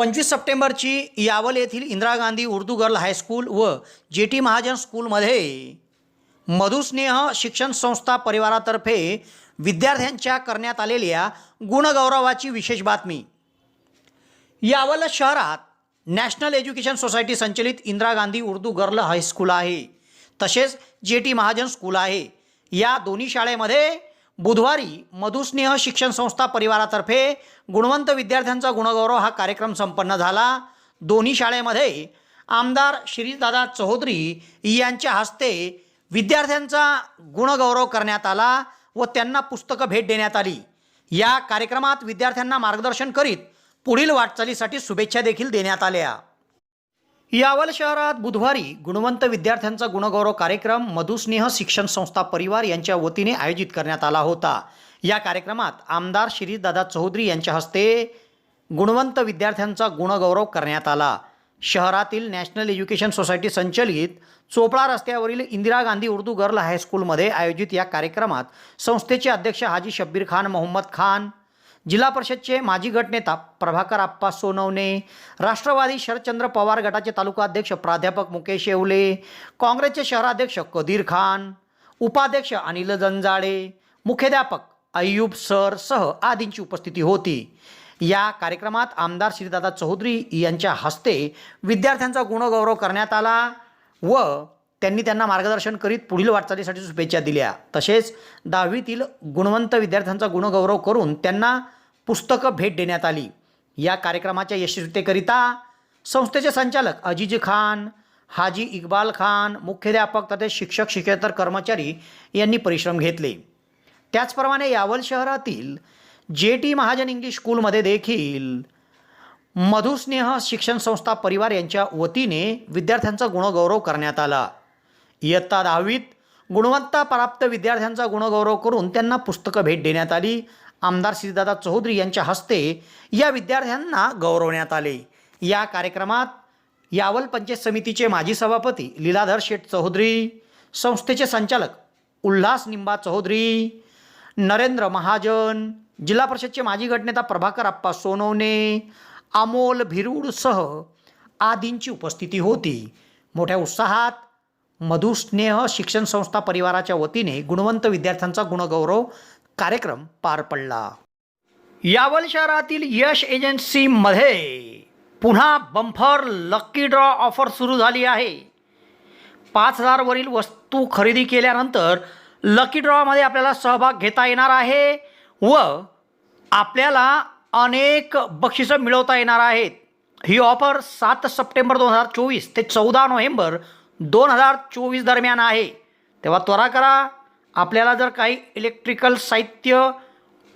पंचवीस सप्टेंबरची यावल येथील Indira Gandhi Urdu girl high school व जे टी महाजन स्कूलमध्ये मधुस्नेह शिक्षण संस्था परिवारातर्फे विद्यार्थ्यांच्या करण्यात आलेल्या गुणगौरवाची विशेष बातमी. यावल शहरात नॅशनल एज्युकेशन सोसायटी संचलित Indira Gandhi Urdu girl high school आहे. तसेच जे टी महाजन स्कूल आहे. या दोन्ही शाळेमध्ये बुधवारी मधुस्नेह शिक्षण संस्था परिवारातर्फे गुणवंत विद्यार्थ्यांचा गुणगौरव हा कार्यक्रम संपन्न झाला. दोन्ही शाळेमध्ये आमदार श्रीदादा चौधरी यांच्या हस्ते विद्यार्थ्यांचा गुणगौरव करण्यात आला व त्यांना पुस्तकं भेट देण्यात आली. या कार्यक्रमात विद्यार्थ्यांना मार्गदर्शन करीत पुढील वाटचालीसाठी शुभेच्छा देखील देण्यात आल्या. यावल शहरात बुधवारी गुणवंत विद्यार्थ्यांचा गुणगौरव कार्यक्रम मधुस्नेह शिक्षण संस्था परिवार यांच्या वतीने आयोजित करण्यात आला होता. या कार्यक्रमात आमदार श्रीदादा चौधरी यांच्या हस्ते गुणवंत विद्यार्थ्यांचा गुणगौरव करण्यात आला. शहरातील नॅशनल एज्युकेशन सोसायटी संचलित चोपडा रस्त्यावरील इंदिरा गांधी उर्दू गर्ल हायस्कूलमध्ये आयोजित या कार्यक्रमात संस्थेचे अध्यक्ष हाजी शब्बीर खान मोहम्मद खान जिल्हा परिषदचे माजी गटनेता प्रभाकर आप्पा सोनवणे राष्ट्रवादी शरदचंद्र पवार गटाचे तालुका अध्यक्ष प्राध्यापक मुकेश येवले काँग्रेसचे शहराध्यक्ष कदीर खान उपाध्यक्ष अनिल जंजाळे मुख्याध्यापक अय्यूब सर सह आदींची उपस्थिती होती. या कार्यक्रमात आमदार श्रीदादा चौधरी यांच्या हस्ते विद्यार्थ्यांचा गुणगौरव करण्यात आला व त्यांनी त्यांना मार्गदर्शन करीत पुढील वाटचालीसाठी शुभेच्छा दिल्या. तसेच दहावीतील गुणवंत विद्यार्थ्यांचा गुणगौरव करून त्यांना पुस्तकं भेट देण्यात आली. या कार्यक्रमाच्या यशस्वीतेकरिता संस्थेचे संचालक अजीज खान हाजी इक्बाल खान मुख्याध्यापक तसेच शिक्षक शिक्षेतर कर्मचारी यांनी परिश्रम घेतले. त्याचप्रमाणे यावल शहरातील जे टी महाजन इंग्लिश स्कूलमध्ये देखील मधुस्नेह शिक्षण संस्था परिवार यांच्या वतीने विद्यार्थ्यांचा गुणगौरव करण्यात आला. इयत्ता दहावीत गुणवत्ता प्राप्त विद्यार्थ्यांचा गुणगौरव करून त्यांना पुस्तकं भेट देण्यात आली. आमदार श्रीदादा चौधरी यांच्या हस्ते या विद्यार्थ्यांना गौरवण्यात आले. या कार्यक्रमात यावल पंचायत समितीचे माजी सभापती लीलाधर शेठ चौधरी संस्थेचे संचालक उल्हास निंबा चौधरी नरेंद्र महाजन जिल्हा परिषदचे माजी गटनेता प्रभाकर आप्पा सोनवणे अमोल भिरूडसह आदींची उपस्थिती होती. मोठ्या उत्साहात मधुस्नेह शिक्षण संस्था परिवाराच्या वतीने गुणवंत विद्यार्थ्यांचा गुणगौरव कार्यक्रम पार पडला. यावल शहरातील यश एजन्सीमध्ये पुन्हा बंफर लक्की ड्रॉ ऑफर सुरू झाली आहे. पाच हजारवरील वस्तू खरेदी केल्यानंतर लकी ड्रॉमध्ये आपल्याला सहभाग घेता येणार आहे व आपल्याला अनेक बक्षिसं मिळवता येणार आहेत. ही ऑफर सात सप्टेंबर दोन हजार चोवीस ते चौदा नोव्हेंबर दोन हजार चोवीस दरम्यान आहे. तेव्हा त्वरा करा आपल्याला जर काही इलेक्ट्रिकल साहित्य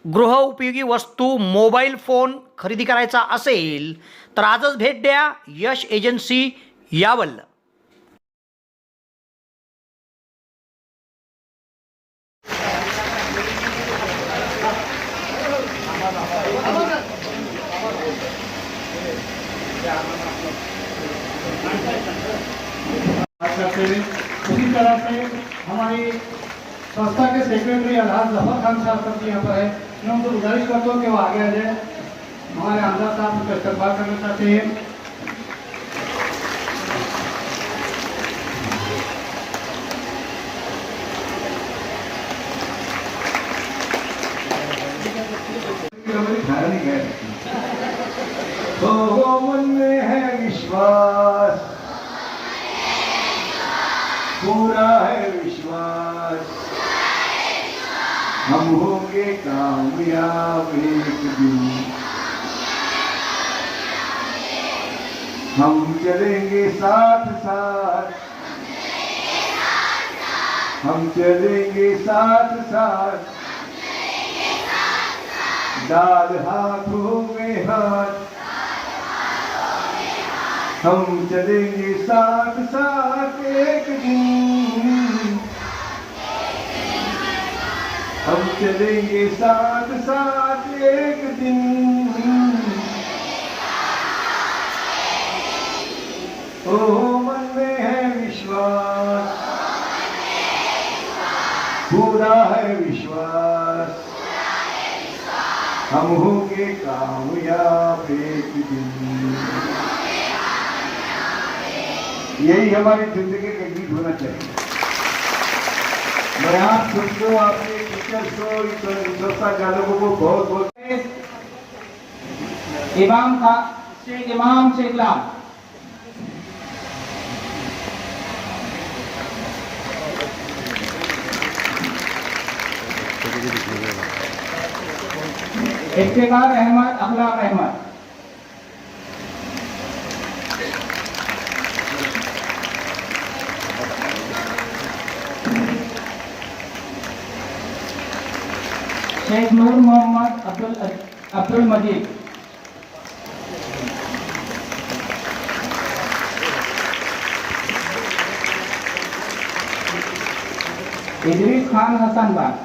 गृहउपयोगी वस्तू मोबाईल फोन खरेदी करायचा असेल तर आजच भेट द्या यश एजन्सी यावल. हमारी संस्था के सेक्रेटरी अलहाज ज़फ़र खान साहब सब यहाँ पर है। मैं उनको गुजारिश करता हूँ कि वो आगे आ जाए। हमारे आमदार साहब उनका इस्तेमाल करना चाहते हैं। हो हो? मन में है विश्वास पूरा है विश्वास हम हम चलेंगे साथ साथ। हम चलेंगे साथ साथ। डाल हाथों में हाथ। हम चलेंगे साथ साथ एक दिन हम चलेंगे साथ साथ एक दिन। ओ मन में है विश्वास। पूरा है विश्वास। हम होंगे कामयाब एक दिन। यही हमारी ज़िंदगी का गीत होना चाहिए। मैं आप सबको आपके बहुत बहुत इमाम था शेख इमाम शेख लाल इफ्तार अहमद अखलाक अहमद शेख नूर मोहम्मद अब्दुल अब्दुल मजीद इदरीस खान हसन बाग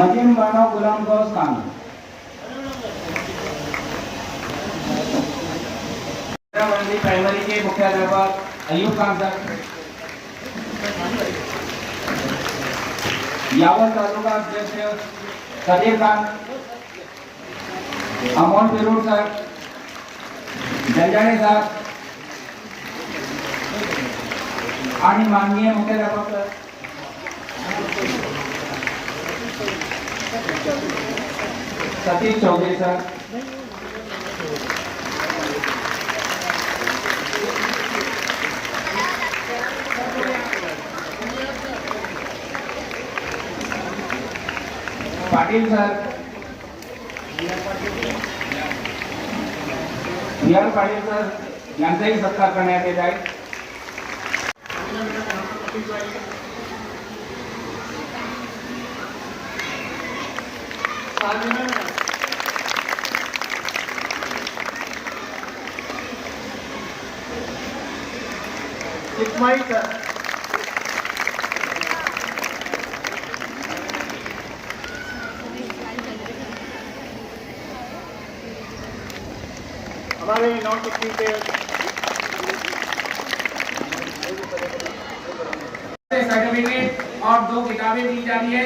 मजीम बानो गुलाम गौस खान प्राइमरी के मुख्याध्यापक अयूब खान सर। यावत तालुका अध्यक्ष सदीर खान अमोल बिरूड साहेब जंजाळे साहेब आणि माननीय मुख्याध्यापक सतीश चौधरी साहेब Patil sir B R Patil sir यांचाही सत्कार करण्यात येत आहे. हमारे नौ टुकड़ी के सर्टिफिकेट और दो किताबें दी जा रही है।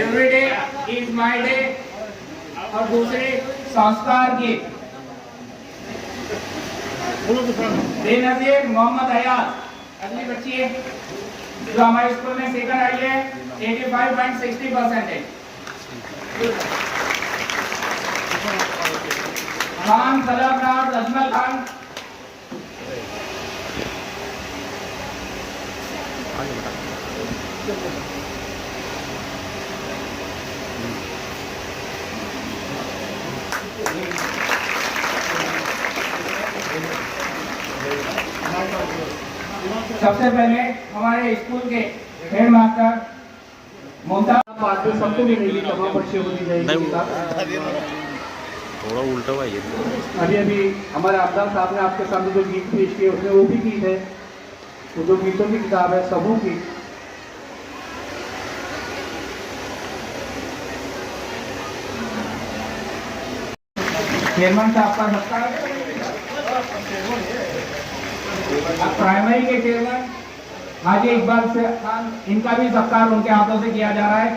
Every day is my day और दूसरे, संस्कार के। बेनजीर मोहम्मद अयाज अगली बच्ची है। जो हमारे स्कूल में सेकंड आई है 85.60 परसेंटेज खान अजमल खान। सबसे पहले हमारे स्कूल के हेड मास्टर मुमताज़ में सबको मिलेगी तमाम बच्चे को दी जाएगी। किताब थोड़ा उल्टा पाहिजे अभी अभी, हमारे आमदार साहब ने आपके सामने जो गीत पेश किए, उसमें वो भी गीत है। वो जो गीतों की किताब है, सबों की। चेयरमैन साहब का सत्कार प्राइमरी के चेयरमैन हाजी इकबाल से खान इनका भी सत्कार उनके हाथों से किया जा रहा है।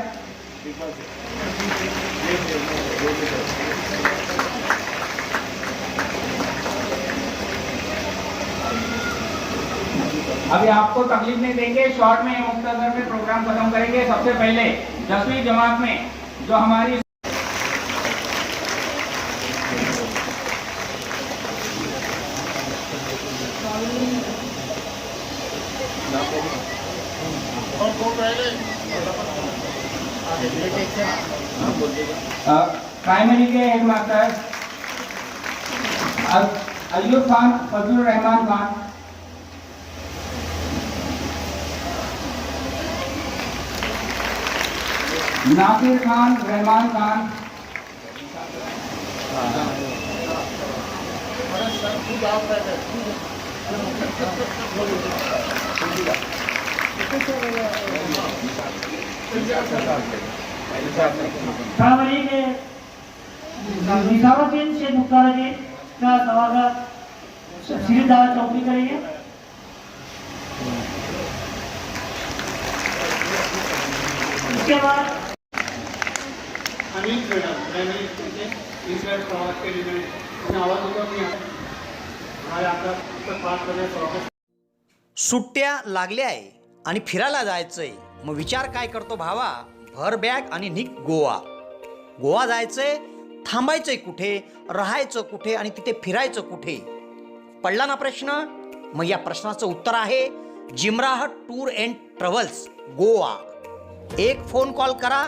अभी आपको तकलीफ़ नहीं देंगे शॉर्ट में मुख्तर में प्रोग्राम खत्म करेंगे। सबसे पहले दसवीं जमात में जो हमारी प्राइमरी के हेड मास्टर अयूब खान, फजलुर रहमान खान। नासिर खान, रहमान खान। के निजामुद्दीन शेख मुख्तार जी का नवागत श्री दादा चौकड़ी करेंगे उसके बाद अनिल मैडम मैंने इनसे प्रवास के लिए मैंने आवाज़ होता नहीं आता आपका पुस्तक करने सुट्ट्या लागल्या आहे आणि फिरायला जायचंय. मग विचार काय करतो भावा? भर बॅग आणि निक गोवा. गोवा जायचंय थांबायचंय कुठे? राहायचं कुठे? आणि तिथे फिरायचं कुठे? पडला ना प्रश्न? मग या प्रश्नाचं उत्तर आहे Jimrah tour and travels Goa. एक फोन कॉल करा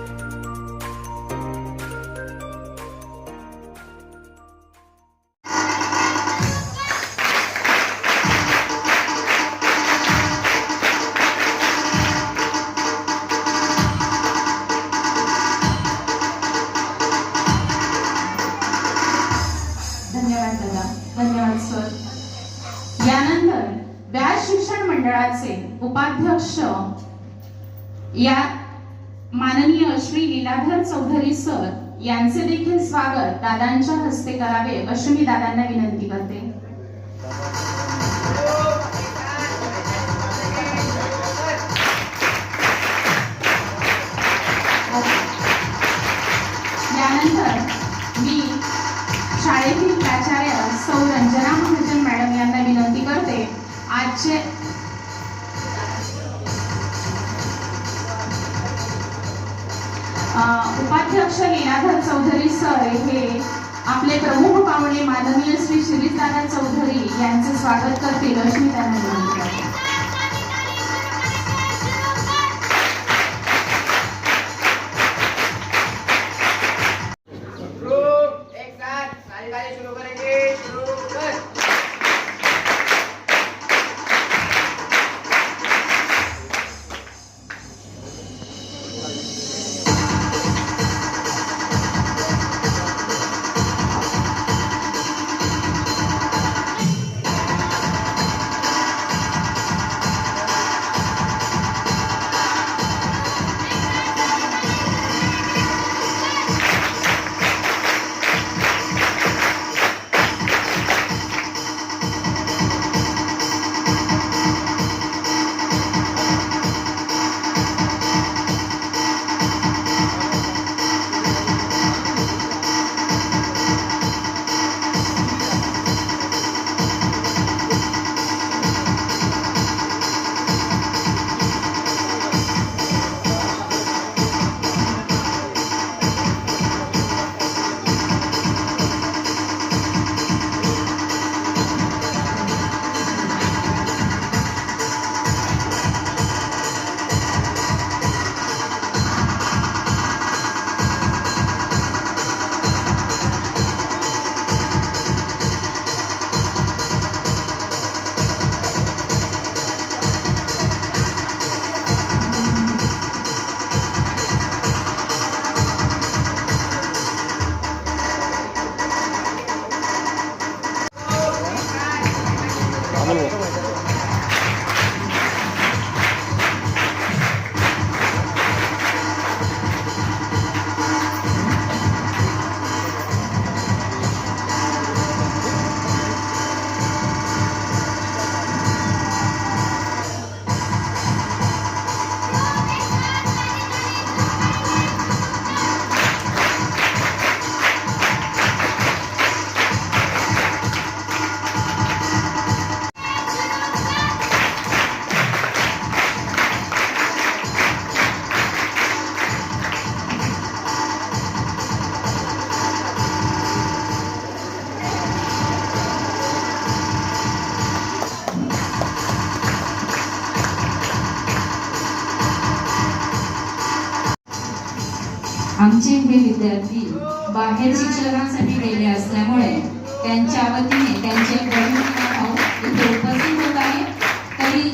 या माननीय श्री लीलाधर चौधरी सर यांचे देखील स्वागत दादांच्या हस्ते करावे अशी मी दादांना विनंती करते. चौधरी हे आपले प्रमुख पाहुणे माननीय श्री शिरीषदादा चौधरी यांचे स्वागत करतील अशी त्यांना विनंती हे विद्यार्थी बाहेर शिक्षणासाठी गेले असल्यामुळे त्यांच्या वतीने त्यांचे वडील भाऊ इथे उपस्थित होत आहे. तरी